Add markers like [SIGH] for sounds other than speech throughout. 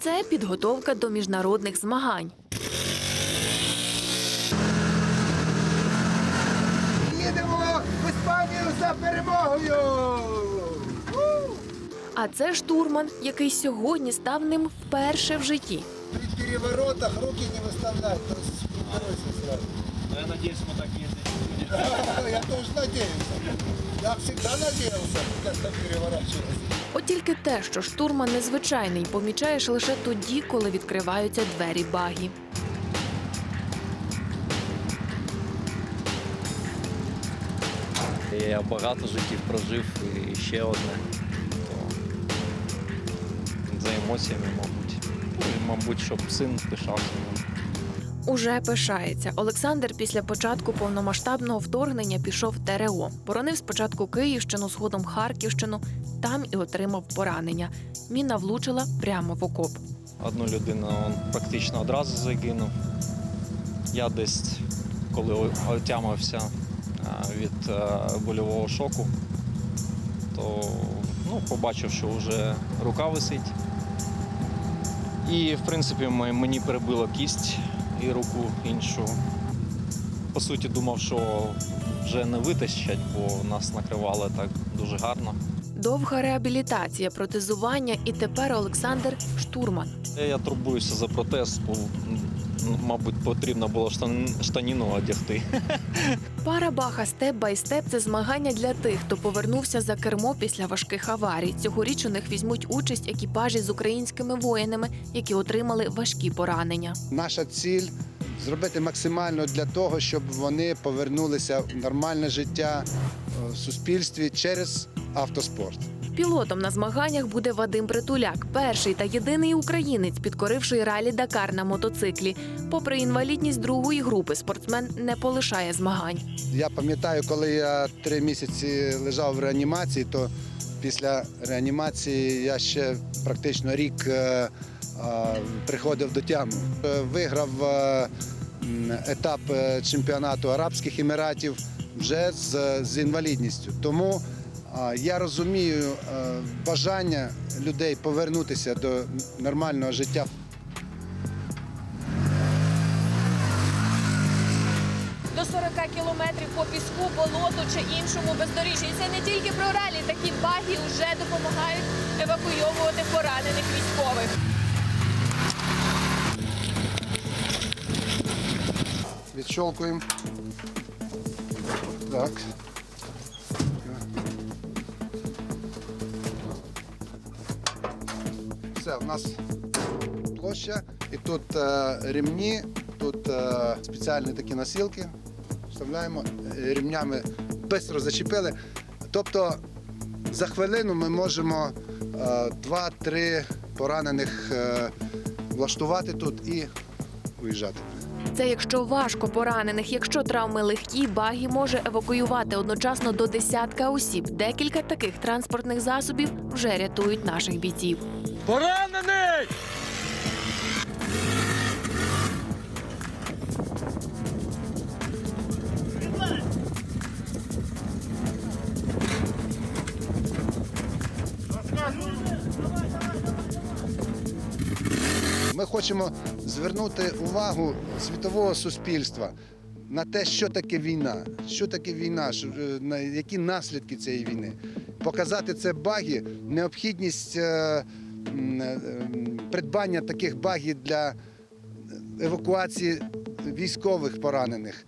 Це підготовка до міжнародних змагань. Їдемо в Іспанію за перемогою! А це штурман, який сьогодні став ним вперше в житті. При переворотах руки не выставлять, то есть подбросить. Я надеюсь, мы так ездить. [LAUGHS] Я тоже надеялся. Я всегда надеялся, когда переворачивался. От тільки те, що штурман незвичайний, помічаєш лише тоді, коли відкриваються двері багі. Я багато життів прожив і ще одне. То за емоціями, мабуть. Ну, і, мабуть, щоб син пишався. Уже пишається. Олександр після початку повномасштабного вторгнення пішов в ТРО. Боронив спочатку Київщину, згодом Харківщину. Там і отримав поранення. Міна влучила прямо в окоп. Одну людину он практично одразу загинув. Я десь, коли отямився від е, больового шоку, то ну, побачив, що вже рука висить. І, в принципі, мені перебило кість і руку іншу. По суті, думав, що вже не витащать, бо нас накривали так дуже гарно. Довга реабілітація, протезування, і тепер Олександр штурман. Я турбуюся за протез, бо, мабуть, потрібно було штан- штаніну одягти. [LAUGHS] Пара Баха степ бай степ це змагання для тих, хто повернувся за кермо після важких аварій. Цьогоріч у них візьмуть участь екіпажі з українськими воїнами, які отримали важкі поранення. Наша ціль зробити максимально для того, щоб вони повернулися в нормальне життя е, в суспільстві через автоспорт. Пілотом на змаганнях буде Вадим Притуляк, перший та єдиний українець, підкоривший ралі Дакар на мотоциклі. Попри інвалідність другої групи, спортсмен не полишає змагань. Я пам'ятаю, коли я три місяці лежав в реанімації, то після реанімації я ще практично рік е, е, приходив до тями. Е, Виграв етап чемпіонату Арабських Еміратів вже з, з інвалідністю. Тому я розумію е, бажання людей повернутися до нормального життя. До 40 кілометрів по піску, болоту чи іншому бездоріжжі. І це не тільки про ралі. Такі баги вже допомагають евакуйовувати поранених військових. Відщолкуємо. Так. Все, у нас площа, і тут е, ремні, тут е, спеціальні такі носілки. Вставляємо рівнями ремнями швидко зачепили. Тобто за хвилину ми можемо е, два-три поранених е, влаштувати тут і виїжджати. Це якщо важко поранених, якщо травми легкі, багі може евакуювати одночасно до десятка осіб. Декілька таких транспортних засобів вже рятують наших бійців. Поранений! Ми хочемо звернути увагу світового суспільства на те, що таке війна, що таке війна, е, які наслідки цієї війни. Показати це баги, необхідність е, е, придбання таких багів для евакуації військових поранених.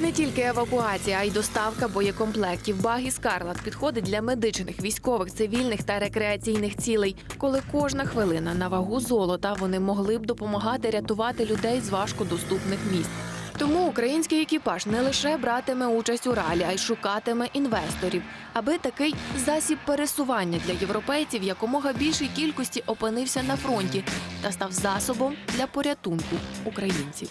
Не тільки евакуація, а й доставка боєкомплектів. Багі Скарлат підходить для медичних, військових, цивільних та рекреаційних цілей. Коли кожна хвилина на вагу золота, вони могли б допомагати рятувати людей з важкодоступних місць. Тому український екіпаж не лише братиме участь у ралі, а й шукатиме інвесторів, аби такий засіб пересування для європейців якомога більшій кількості опинився на фронті та став засобом для порятунку українців.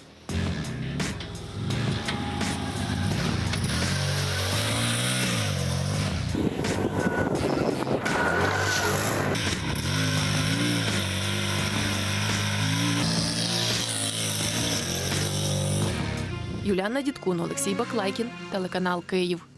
Юліана Дідкун, Олексій Баклайкін, телеканал Київ.